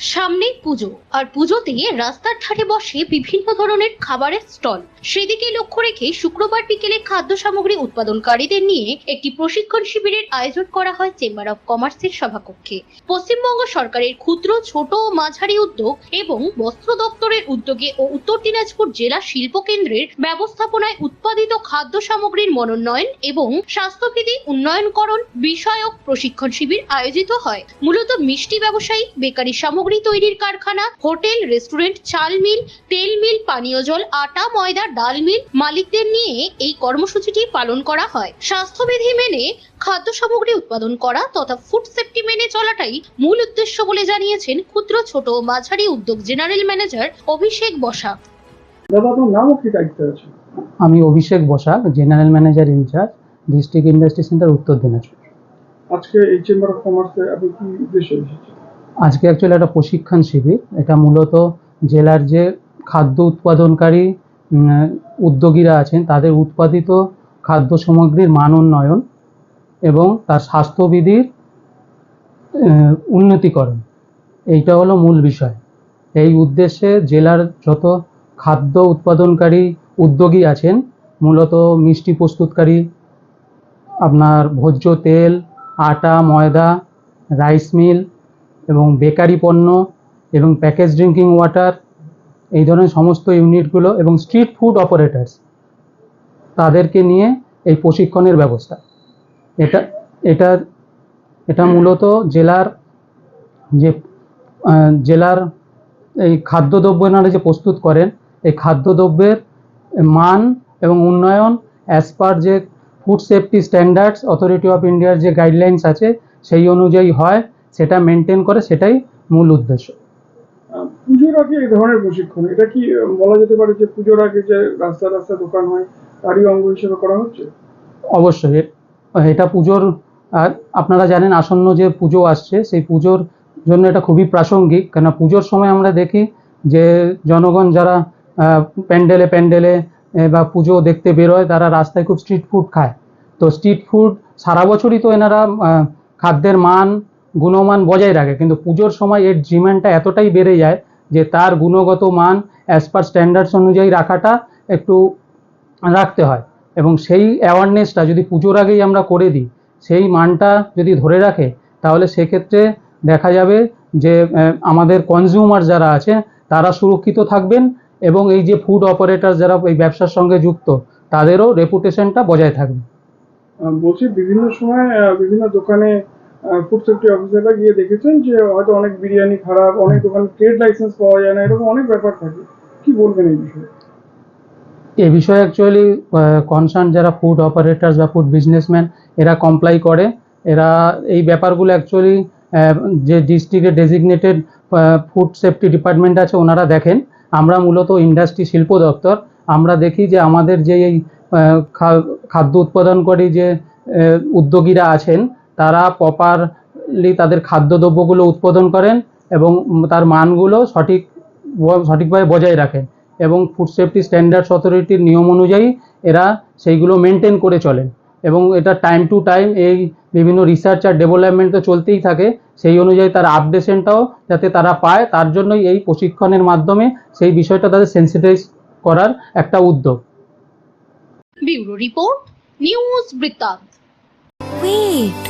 সামনেই পুজো। আর পুজোতে রাস্তার ধারে বসে বিভিন্ন ধরনের খাবারের স্টল। সেদিকে লক্ষ্য রেখে শুক্রবার বিকেলে খাদ্য সামগ্রী উৎপাদনকারীদের নিয়ে একটি প্রশিক্ষণ শিবিরের আয়োজন করা হয় চেম্বার অফ কমার্সের সভাকক্ষে। পশ্চিমবঙ্গ সরকারের ক্ষুদ্র, ছোট ও মাঝারি উদ্যোগ এবং বস্ত্র দপ্তরের উদ্যোগে ও উত্তর দিনাজপুর জেলা শিল্প কেন্দ্রের ব্যবস্থাপনায় উৎপাদিত খাদ্য সামগ্রীর মনোন্নয়ন এবং স্বাস্থ্যবিধি উন্নয়নকরণ বিষয়ক প্রশিক্ষণ শিবির আয়োজিত হয়। মূলত মিষ্টি ব্যবসায়ী, বেকারি সামগ্রী তৈরির কারখানা হোটেল রেস্টুরেন্ট চাল মিল তেল মিল পানীয় জল আটা ময়দা ডাল মিল মালিকদের নিয়ে এই কর্মসূচিটি পালন করা হয়। স্বাস্থ্যবিধি মেনে খাদ্য সামগ্রী উৎপাদন করা তথা ফুড সেফটি মেনে চলাটাই মূল উদ্দেশ্য বলে জানিয়েছেন ক্ষুদ্র ছোট ও মাঝারি উদ্যোগ জেনারেল ম্যানেজার অভিষেক বসাক আছে? আমি Abhishek Basak general manager in-charge district industry centre Uttar Dinajpur. আজকে এই চেম্বার অফ কমার্সে আপনি কি উদ্দেশ্যে এসেছেন আজকে অ্যাকচুয়ালি একটা প্রশিক্ষণ শিবির। এটা মূলত জেলার যে খাদ্য উৎপাদনকারী উদ্যোগীরা আছেন, তাদের উৎপাদিত খাদ্য সামগ্রীর মান উন্নয়ন এবং তার স্বাস্থ্যবিধির উন্নতিকরণ। এইটা হলো মূল বিষয়। এই উদ্দেশ্যে জেলার যত খাদ্য উৎপাদনকারী উদ্যোগী আছেন, মূলত মিষ্টি প্রস্তুতকারী, আপনার ভোজ্য তেল, আটা, ময়দা, রাইস মিল এবং বেকারি পণ্য এবং প্যাকেজ ড্রিঙ্কিং ওয়াটার এই ধরনের সমস্ত ইউনিটগুলো এবং স্ট্রিট ফুড অপারেটার্স তাদেরকে নিয়ে এই প্রশিক্ষণের ব্যবস্থা। এটা এটা এটা মূলত জেলার যে জেলার এই খাদ্যদ্রব্য এনারা যে প্রস্তুত করেন, এই খাদ্যদ্রব্যের মান এবং উন্নয়ন অ্যাজ পার যে food safety standards authority of ইন্ডিয়ার যে গাইডলাইন্স আছে, সেই অনুযায়ী হয়। সেটা মেনটেন করে সেটাই মূল উদ্দেশ্য। পুজোর আগে এই ধরনের প্রশিক্ষণ এটা কি বলা যেতে পারে যে পুজোর আগে যে রাস্তা রাস্তা দোকান হয় তারই অঙ্গ হিসেবে করা হচ্ছে? অবশ্যই এটা পুজোর আর আপনারা জানেন আসন্ন যে পুজো আসছে সেই পুজোর জন্য এটা খুবই প্রাসঙ্গিক কেন পুজোর সময় আমরা দেখি যে জনগণ যারা প্যান্ডেলে প্যান্ডেলে বা পুজো দেখতে বেরোয় তারা রাস্তায় খুব স্ট্রিট ফুড খায়। তো স্ট্রিট ফুড সারা বছরই তো এনারা খাদ্যের মান গুণমান বজায় রাখে। কিন্তু পুজোর সময় এর ডিমান্ডটা এতটাই বেড়ে যায় যে তার গুণগত মান অ্যাজ পার স্ট্যান্ডার্ডস অনুযায়ী রাখাটা একটু রাখতে হয়। এবং সেই অ্যাওয়ারনেসটা যদি পুজোর আগেই আমরা করে দিই, সেই মানটা যদি ধরে রাখে, তাহলে সেক্ষেত্রে দেখা যাবে যে আমাদের কনজিউমার যারা আছে, তারা সুরক্ষিত থাকবেন এবং এই যে ফুড অপারেটর যারা এই ব্যবসার সঙ্গে যুক্ত, তাদেরও রেপুটেশনটা বজায় থাকবে। বলছি বিভিন্ন সময় বিভিন্ন দোকানে ফুড সেফটি অফিসাররা গিয়ে দেখেছেন যে হয়তো অনেক বিরিয়ানি খারাপ, অনেক দোকান ট্রেড লাইসেন্স পাওয়া যায় না, এরকম অনেক ব্যাপার থাকে। কি বলবেন এই বিষয়ে? এ বিষয়ে অ্যাকচুয়ালি কনসার্ন যারা ফুড অপারেটার্স বা ফুড বিজনেসম্যান এরা কমপ্লাই করে। এরা এই ব্যাপারগুলো অ্যাকচুয়ালি যে ডিস্ট্রিক্টের ডেজিগনেটেড ফুড সেফটি ডিপার্টমেন্ট আছে, ওনারা দেখেন। আমরা মূলত ইন্ডাস্ট্রি শিল্প দপ্তর। আমরা দেখি যে আমাদের যে এই খাদ্য উৎপাদনকারী যে উদ্যোগীরা আছেন তারা প্রপারলি তাদের খাদ্যদ্রব্যগুলো উৎপাদন করেন এবং তার মানগুলো সঠিক সঠিকভাবে বজায় রাখেন এবং ফুড সেফটি স্ট্যান্ডার্ডস অথরিটির নিয়ম অনুযায়ী এরা সেইগুলো মেনটেন করে চলেন। এবং এটা টাইম টু টাইম এই বিভিন্ন রিসার্চ আর ডেভেলপমেন্ট তো চলতেই থাকে সেই অনুযায়ী তার আপডেশনটাও যাতে তারা পায় তার জন্যই এই প্রশিক্ষণের মাধ্যমে সেই বিষয়টা তাদের সেন্সিটাইজ করার একটা উদ্যোগ। ব্যুরো রিপোর্ট নিউজ বৃত্তান্ত। Wait.